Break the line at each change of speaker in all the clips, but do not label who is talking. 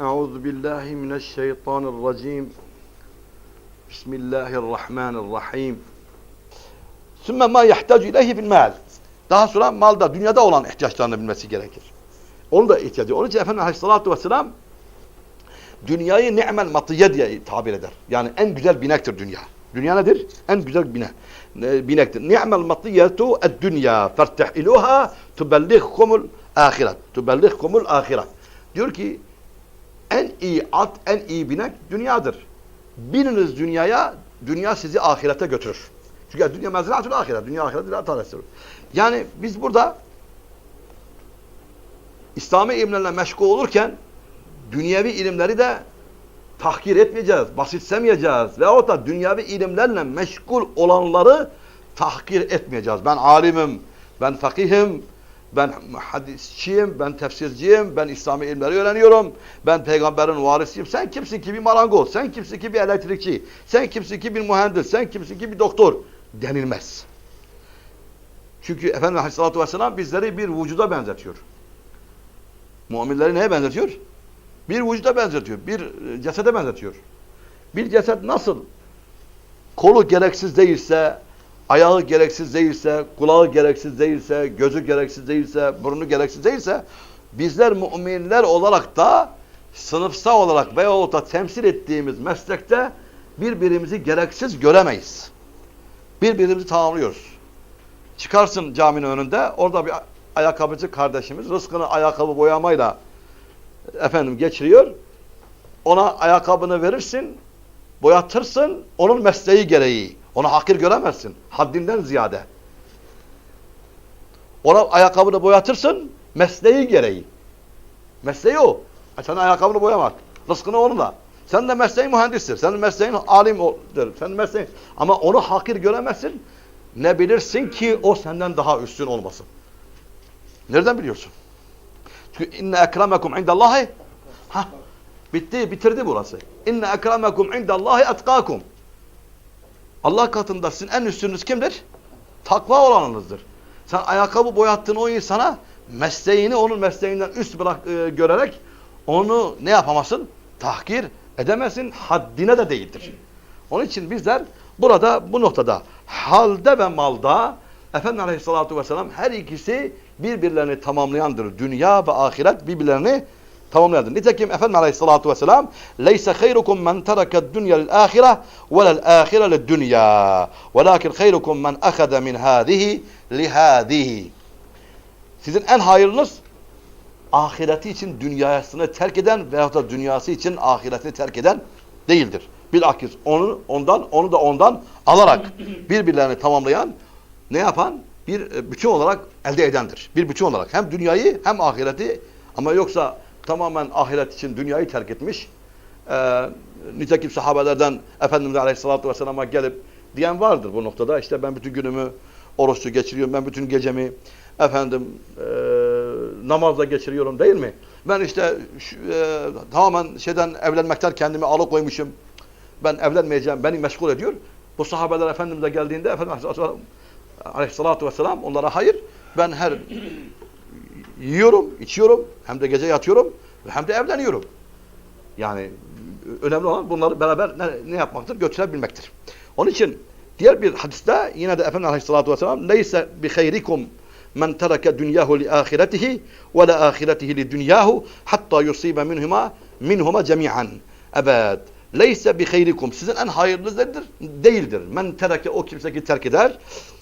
أعوذ بالله من الشيطان الرجيم بسم الله الرحمن الرحيم ثم ما يحتاج إليه بالمال daha sonra malda, dünyada olan ihtiyaçlarını bilmesi gerekir. Onu da ihtiyacı. Onun için Efendimiz Aleyhisselatü Vesselam dünyayı ni'mel matiye diye tabir eder. Yani en güzel binektir dünya. Dünya nedir? En güzel bine, e, binektir. Ni'mel matiyetu ed-dünya fertehiluha tubellighkumul ahiret. Tubellighkumul ahiret. Diyor ki en iyi at, en iyi binek dünyadır. Bininiz dünyaya, dünya sizi ahirete götürür. Çünkü dünya mezraatül ahiret, dünya ahireti la tanesidir. Yani biz burada İslami ilimlerle meşgul olurken dünyevi ilimleri de tahkir etmeyeceğiz, basitsemeyeceğiz. Veyahut da dünyevi ilimlerle meşgul olanları tahkir etmeyeceğiz. Ben alimim, ben fakihim, ben hadisçiyim, ben tefsirciyim, ben İslami ilimleri öğreniyorum, ben peygamberin varisiyim. Sen kimsin ki bir marangoz, sen kimsin ki bir elektrikçi, sen kimsin ki bir mühendis, sen kimsin ki bir doktor denilmez. Çünkü Efendimiz Aleyhisselatü Vesselam bizleri bir vücuda benzetiyor. Müminleri neye benzetiyor? Bir vücuda benzetiyor, bir cesede benzetiyor. Bir ceset nasıl kolu gereksiz değilse, ayağı gereksiz değilse, kulağı gereksiz değilse, gözü gereksiz değilse, burnu gereksiz değilse, bizler müminler olarak da sınıfsal olarak veyahut da temsil ettiğimiz meslekte birbirimizi gereksiz göremeyiz. Birbirimizi tamamlıyoruz. Çıkarsın caminin önünde, orada bir ayakkabıcı kardeşimiz rızkını ayakkabı boyamayla efendim geçiriyor. Ona ayakkabını verirsin, boyatırsın, onun mesleği gereği. Onu hakir göremezsin. Haddinden ziyade. Ona ayakkabını boyatırsın, mesleği gereği. Mesleği o. Sen ayakkabını boyamak. Rızkını onunla. Sen de mesleğin mühendistir. Senin mesleğin alimdir. Senin mesleğin. Ama onu hakir göremezsin. Ne bilirsin ki o senden daha üstün olmasın. Nereden biliyorsun? Çünkü inne ekremekum indallahi ha bitti bitirdi burası. İnne ekremekum indallahi etkakum. Allah katında sizin en üstünüz kimdir? Takva olanınızdır. Sen ayakkabı boyattığın o insana mesleğini onun mesleğinden üst bırak e, görerek onu ne yapamazsın? Tahkir edemezsin. Haddine de değildir. Onun için bizler burada bu noktada halde ve malda Efendimiz Aleyhisselatü Vesselam her ikisi birbirlerini tamamlayandır. Dünya ve ahiret birbirlerini tamamlayandır. Nitekim Efendimiz Aleyhisselatü Vesselam dünya lil ahire ve lel ahire lil dünya velakin hayrukum men ahade min hâzihi li hâzihi Sizin en hayırlınız ahireti için dünyasını terk eden veyahut da dünyası için ahiretini terk eden değildir. Bilakis onu ondan, onu da ondan alarak birbirlerini tamamlayan ne yapan? Bir e, bütün olarak elde edendir. Bir bütün olarak. Hem dünyayı hem ahireti ama yoksa tamamen ahiret için dünyayı terk etmiş. Ee, nitekim sahabelerden Efendimiz Aleyhisselatü Vesselam'a gelip diyen vardır bu noktada. İşte ben bütün günümü oruçlu geçiriyorum. Ben bütün gecemi efendim e, namazla geçiriyorum değil mi? Ben işte e, tamamen şeyden evlenmekten kendimi alıkoymuşum. Ben evlenmeyeceğim. Beni meşgul ediyor. Bu sahabeler Efendimiz'e geldiğinde Efendimiz Aleyhisselatü Vesselam onlara hayır ben her yiyorum, içiyorum hem de gece yatıyorum hem de evleniyorum. Yani önemli olan bunları beraber ne, ne yapmaktır? Götürebilmektir. Onun için diğer bir hadiste yine de Efendimiz Aleyhisselatü Vesselam neyse bi hayrikum men tereke dünyahu li ahiretihi ve la ahiretihi li dünyahu hatta yusibe minhuma minhuma cemi'an. Evet. Leyse bi hayrikum. Sizin en hayırlınız nedir? Değildir. Men tereke o kimse ki terk eder.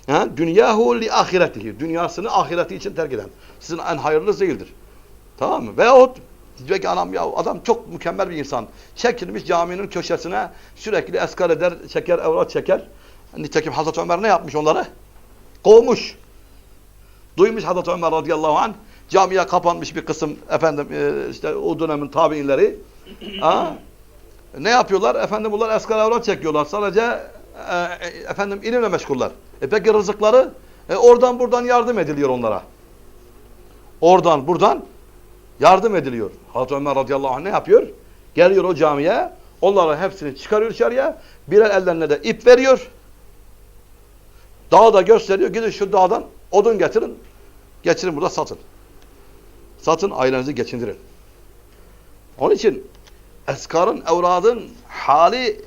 Ha? Dünyahu li ahiretihi. Dünyasını ahireti için terk eden. Sizin en hayırlınız değildir. Tamam mı? Veyahut diyor ki anam ya adam çok mükemmel bir insan. Çekilmiş caminin köşesine sürekli eskar eder, çeker, evrat çeker. Nitekim Hazreti Ömer ne yapmış onları? Kovmuş. Duymuş Hazreti Ömer radıyallahu anh camiye kapanmış bir kısım efendim e, işte o dönemin tabiinleri. Ha? Ne yapıyorlar? Efendim bunlar eskar evrat çekiyorlar. Sadece e, e, efendim ilimle meşguller. E peki rızıkları? E, oradan buradan yardım ediliyor onlara. Oradan buradan yardım ediliyor. Hazreti Ömer radıyallahu anh ne yapıyor? Geliyor o camiye. Onları hepsini çıkarıyor dışarıya. Birer ellerine de ip veriyor. Dağı da gösteriyor. Gidin şu dağdan odun getirin. Geçirin burada satın. Satın ailenizi geçindirin. Onun için eskarın, evradın hali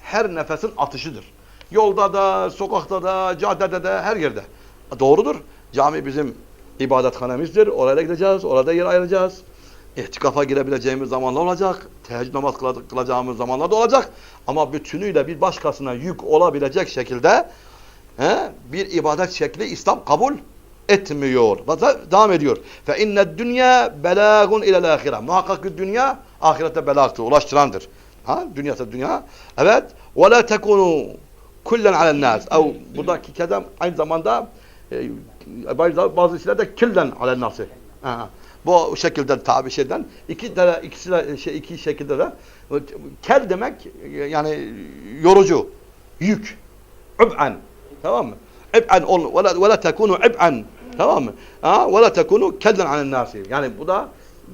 her nefesin atışıdır. Yolda da, sokakta da, caddede de, her yerde. Doğrudur. Cami bizim ibadethanemizdir. Oraya gideceğiz, orada yer ayıracağız. İhtikafa girebileceğimiz zamanlar olacak. Teheccüd namaz kıla- kılacağımız zamanlar da olacak. Ama bütünüyle bir başkasına yük olabilecek şekilde he, bir ibadet şekli İslam kabul etmiyor. Devam ediyor. Fe inne dünya belagun ilel ahire. Muhakkak ki dünya ahirete belagtır, ulaştırandır. Ha, dünyası dünya. Evet. Ve la tekunu kullen alen nas. Ev buradaki kedem aynı zamanda e, bazı, isimlerde killen alen nası. Bu şekilde tabi şeyden iki de ikisi de şey iki şekilde de kel demek yani yorucu, yük, üb'an. Tamam mı? İb'an ol ve la, la tekunu ib'an. Tamam mı? Ha, ve la tekunu kellen alen nasi. Yani bu da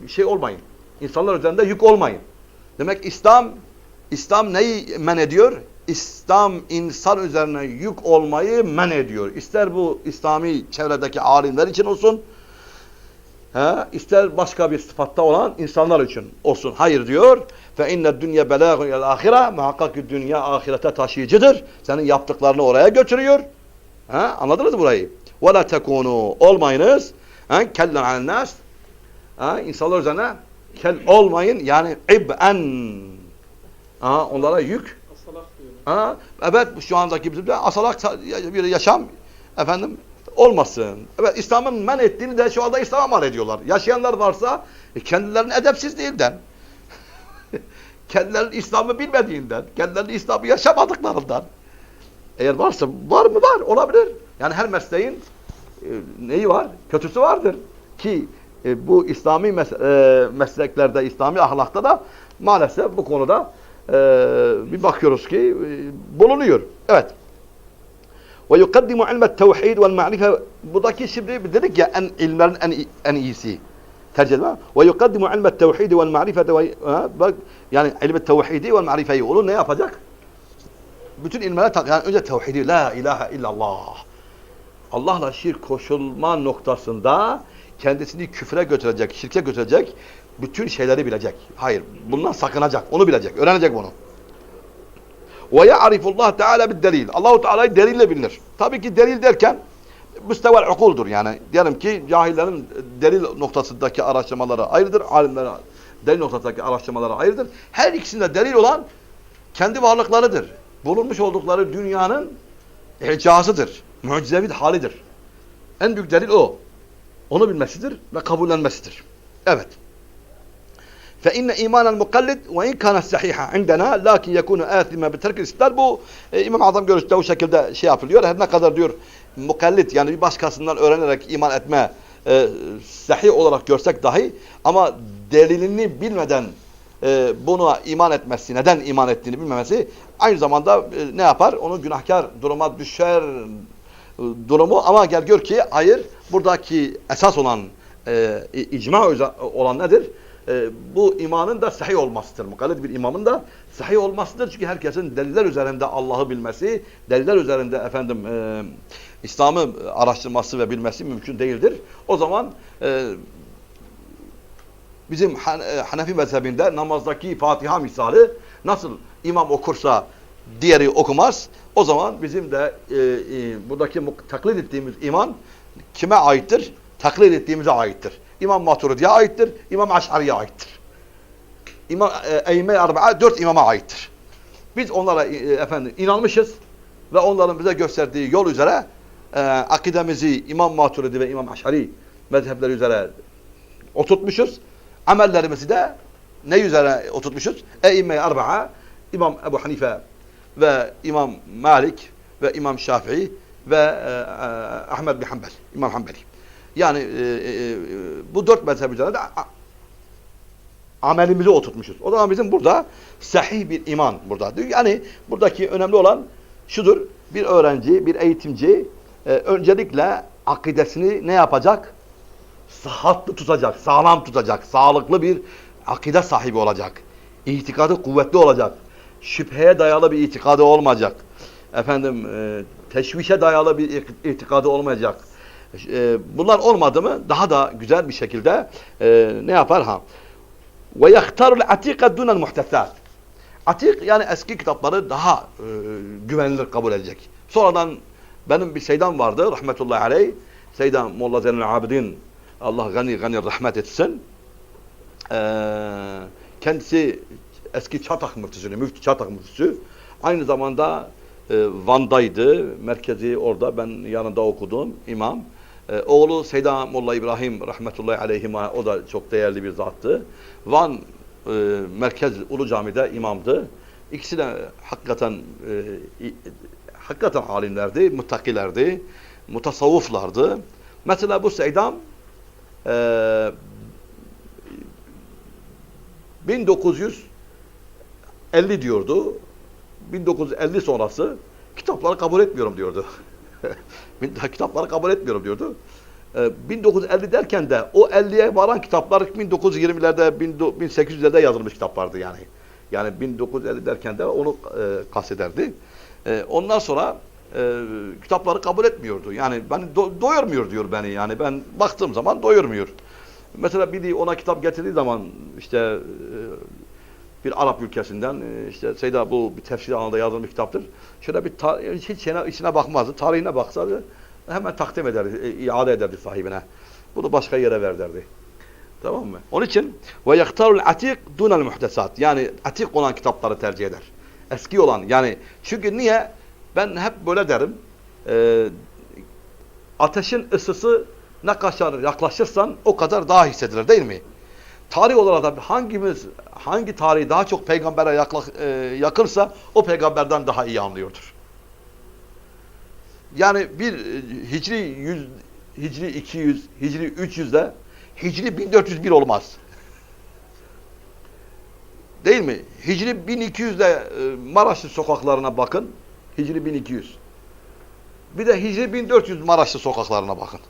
şey olmayın. İnsanlar üzerinde yük olmayın. Demek İslam İslam neyi men ediyor? İslam insan üzerine yük olmayı men ediyor. İster bu İslami çevredeki alimler için olsun, he, ister başka bir sıfatta olan insanlar için olsun. Hayır diyor. Fe inne dünya belagun il ahire. Muhakkak ki dünya ahirete taşıyıcıdır. Senin yaptıklarını oraya götürüyor. He, anladınız burayı? Ve la tekunu olmayınız. Kellen alen nas. İnsanlar üzerine kel olmayın. Yani ib'en. Onlara yük. Ha, evet şu andaki bizim de asalak bir yaşam efendim olmasın. Evet İslam'ın men ettiğini de şu anda İslam'a mal ediyorlar. Yaşayanlar varsa e, kendilerinin edepsiz değilden. kendilerinin İslam'ı bilmediğinden, kendilerinin İslam'ı yaşamadıklarından. Eğer varsa var mı var olabilir. Yani her mesleğin e, neyi var? Kötüsü vardır. Ki e, bu İslami mes e, mesleklerde, İslami ahlakta da maalesef bu konuda bir bakıyoruz ki e, bulunuyor. Evet. Ve yukaddimu ilmet tevhid vel ma'rife buradaki şimdi dedik ya en ilmlerin en, en iyisi. Tercüme. Ve yukaddimu ilmet tevhid vel ma'rifete ve ha, bak yani ilmet tevhidi vel ma'rifeyi onu ne yapacak? Bütün ilmlere tak yani önce tevhidi la ilahe illallah. Allah'la şirk koşulma noktasında kendisini küfre götürecek, şirke götürecek bütün şeyleri bilecek. Hayır, bundan sakınacak, onu bilecek, öğrenecek bunu. Ve ya'rifullah Teala bir delil. Allahu Teala'yı delille bilinir. Tabii ki delil derken müstevel ukuldur yani. Diyelim ki cahillerin delil noktasındaki araştırmaları ayrıdır, alimlerin delil noktasındaki araştırmaları ayrıdır. Her ikisinde delil olan kendi varlıklarıdır. Bulunmuş oldukları dünyanın icazıdır. Mucizevi halidir. En büyük delil o. Onu bilmesidir ve kabullenmesidir. Evet. فإن إيمان المقلد وإن كان صحيحا عندنا لكن يكون آثما بترك الاستدلال bu e, İmam Azam görüşte o şekilde şey yapılıyor. Her ne kadar diyor mukallit yani bir başkasından öğrenerek iman etme e, sahih olarak görsek dahi ama delilini bilmeden e, buna iman etmesi, neden iman ettiğini bilmemesi aynı zamanda e, ne yapar? Onu günahkar duruma düşer e, durumu ama gel gör ki hayır buradaki esas olan e, icma olan nedir? E, bu imanın da sahih olmasıdır. Mukallid bir imamın da sahih olmasıdır. Çünkü herkesin deliller üzerinde Allah'ı bilmesi, deliller üzerinde efendim e, İslam'ı araştırması ve bilmesi mümkün değildir. O zaman e, bizim Han e, Hanefi mezhebinde namazdaki Fatiha misali nasıl imam okursa diğeri okumaz. O zaman bizim de e, e, buradaki taklit ettiğimiz iman kime aittir? Taklit ettiğimize aittir. İmam Maturidi'ye aittir, İmam Aş'ari'ye aittir. İmam e, Eyyime Arba'a dört imama aittir. Biz onlara e, efendim inanmışız ve onların bize gösterdiği yol üzere e, akidemizi İmam Maturidi ve İmam Aş'ari mezhepleri üzere oturtmuşuz. Amellerimizi de ne üzere oturtmuşuz? Eyyime Arba'a, İmam Ebu Hanife ve İmam Malik ve İmam Şafii ve e, e, Ahmed bin Hanbel, İmam Hanbeli. Yani e, e, bu dört mezhep üzerinde amelimizi oturtmuşuz. O zaman bizim burada sahih bir iman burada. Yani buradaki önemli olan şudur. Bir öğrenci, bir eğitimci e, öncelikle akidesini ne yapacak? Sıhhatlı tutacak, sağlam tutacak, sağlıklı bir akide sahibi olacak. İtikadı kuvvetli olacak. Şüpheye dayalı bir itikadı olmayacak. Efendim, e, teşvişe dayalı bir itikadı olmayacak. E, bunlar olmadı mı daha da güzel bir şekilde e, ne yapar ha? Ve yahtarul atika dunel muhtesat. Atik yani eski kitapları daha e, güvenilir kabul edecek. Sonradan benim bir şeyden vardı rahmetullahi aleyh. Seydan Molla Zeynel Abidin Allah gani gani rahmet etsin. Ee, kendisi eski Çatak müftüsü, müftü Çatak müftüsü. Aynı zamanda e, Van'daydı. Merkezi orada. Ben yanında okudum imam. E, oğlu Seyda Molla İbrahim rahmetullahi aleyhima o da çok değerli bir zattı. Van e, Merkez Ulu Cami'de imamdı. İkisi de hakikaten e, hakikaten alimlerdi, muttakilerdi, mutasavvıflardı. Mesela bu Seydam e, 1950 diyordu. 1950 sonrası kitapları kabul etmiyorum diyordu. kitapları kabul etmiyorum diyordu. Ee, 1950 derken de o 50'ye varan kitaplar 1920'lerde 1800'lerde yazılmış kitaplardı yani. Yani 1950 derken de onu e, kastederdi. E, ondan sonra e, kitapları kabul etmiyordu. Yani ben do- doyurmuyor diyor beni. Yani ben baktığım zaman doyurmuyor. Mesela biri ona kitap getirdiği zaman işte e, bir Arap ülkesinden e, işte Seyda bu bir tefsir alanında yazılmış kitaptır. Şöyle bir hiç içine, içine bakmazdı. Tarihine baksaydı hemen takdim ederdi, e, iade ederdi sahibine. Bunu başka yere ver derdi. Tamam mı? Onun için ve yaktarul atik dunel muhtesat. Yani atik olan kitapları tercih eder. Eski olan yani çünkü niye? Ben hep böyle derim. E, ateşin ısısı ne kadar yaklaşırsan o kadar daha hissedilir değil mi? Tarih olarak da hangimiz hangi tarihi daha çok peygambere yakla, e, yakınsa o peygamberden daha iyi anlıyordur. Yani bir e, Hicri 100 Hicri 200, Hicri 300'de Hicri 1401 olmaz. Değil mi? Hicri 1200'de e, Maraşlı sokaklarına bakın. Hicri 1200. Bir de Hicri 1400 Maraşlı sokaklarına bakın.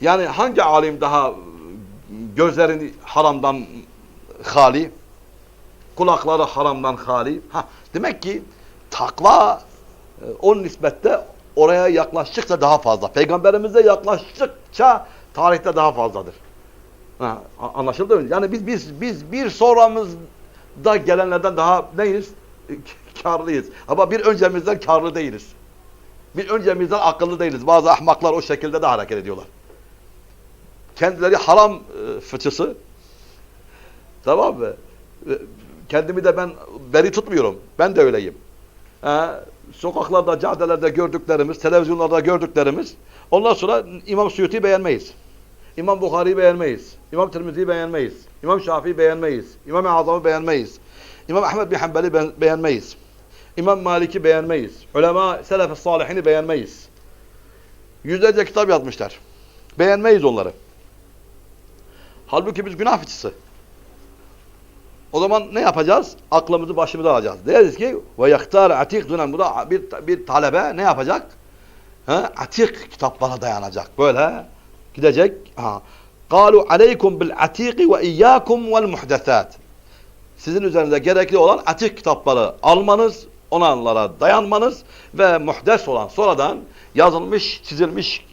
Yani hangi alim daha gözlerini haramdan hali, kulakları haramdan hali? Ha, demek ki takva e, o nispette oraya yaklaştıkça daha fazla. Peygamberimize yaklaştıkça tarihte daha fazladır. Ha, anlaşıldı mı? Yani biz biz biz bir sonramızda gelenlerden daha neyiz? E, Karlıyız. Ama bir öncemizden karlı değiliz. Bir öncemizden akıllı değiliz. Bazı ahmaklar o şekilde de hareket ediyorlar. Kendileri haram e, fıçısı. Tamam mı? E, Kendimi de ben beri tutmuyorum. Ben de öyleyim. E, sokaklarda, caddelerde gördüklerimiz, televizyonlarda gördüklerimiz. Ondan sonra İmam Suyuti beğenmeyiz. İmam Bukhari'yi beğenmeyiz. İmam Tirmizi'yi beğenmeyiz. İmam Şafii'yi beğenmeyiz. İmam-ı Azam'ı beğenmeyiz. İmam Ahmed bin Hanbel'i be- beğenmeyiz. İmam Malik'i beğenmeyiz. Ulema, Selef-i Salihini beğenmeyiz. Yüzlerce kitap yazmışlar. Beğenmeyiz onları. Halbuki biz günah fıçısı. O zaman ne yapacağız? Aklımızı başımıza alacağız. Deriz ki ve yaktar atik dunen bu da bir, bir talebe ne yapacak? Ha? Atik kitaplara dayanacak. Böyle gidecek. Ha. Kalu aleykum bil atiki ve iyyakum vel muhdesat. Sizin üzerinde gerekli olan atik kitapları almanız, onlara dayanmanız ve muhdes olan sonradan yazılmış, çizilmiş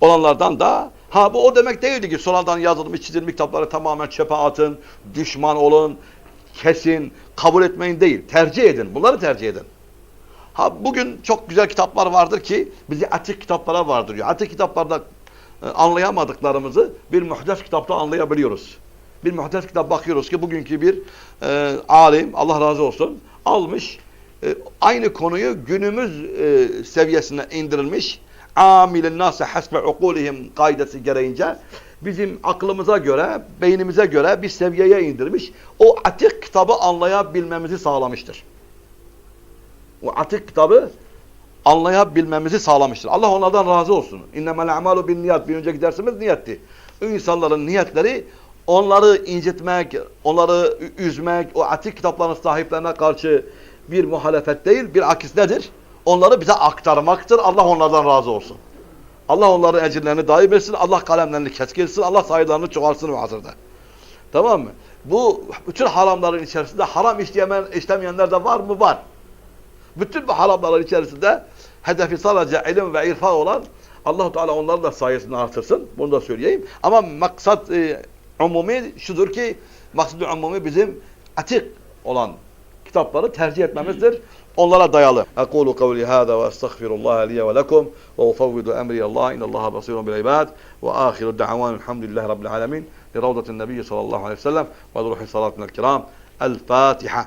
olanlardan da ha bu o demek değildi ki sonradan yazılmış, çizilmiş kitapları tamamen çöpe atın, düşman olun, kesin, kabul etmeyin değil. Tercih edin. Bunları tercih edin. Ha bugün çok güzel kitaplar vardır ki bizi atik kitaplara vardırıyor. Atik kitaplarda e, anlayamadıklarımızı bir muhdes kitapta anlayabiliyoruz. Bir muhdes kitap bakıyoruz ki bugünkü bir e, alim Allah razı olsun almış e, aynı konuyu günümüz e, seviyesine indirilmiş amilin nase hasbe ukulihim kaidesi gereğince bizim aklımıza göre, beynimize göre bir seviyeye indirmiş. O atik kitabı anlayabilmemizi sağlamıştır. O atik kitabı anlayabilmemizi sağlamıştır. Allah onlardan razı olsun. İnnemel a'malu bin niyat. Bir önceki dersimiz niyetti. İnsanların niyetleri onları incitmek, onları üzmek, o atik kitapların sahiplerine karşı bir muhalefet değil, bir akis nedir? Onları bize aktarmaktır. Allah onlardan razı olsun. Allah onların ecirlerini daim etsin. Allah kalemlerini keskin Allah sayılarını çoğalsın ve asırda. Tamam mı? Bu bütün haramların içerisinde haram işleyemeyen, işlemeyenler de var mı? Var. Bütün bu haramların içerisinde hedefi sadece ilim ve irfan olan Allahu Teala onların da sayesini artırsın. Bunu da söyleyeyim. Ama maksat e, umumi şudur ki maksudu umumi bizim atik olan kitapları tercih etmemizdir. Onlara dayalı. Ekulu kavli hâzâ ve estağfirullah liye ve lekum ve ufavvidu emri Allah inallaha basirun bil ibad ve ahiru da'van elhamdülillahi rabbil alemin li ravdatin nebiyyi sallallahu aleyhi ve sellem ve ruhi salatına kiram. El Fatiha.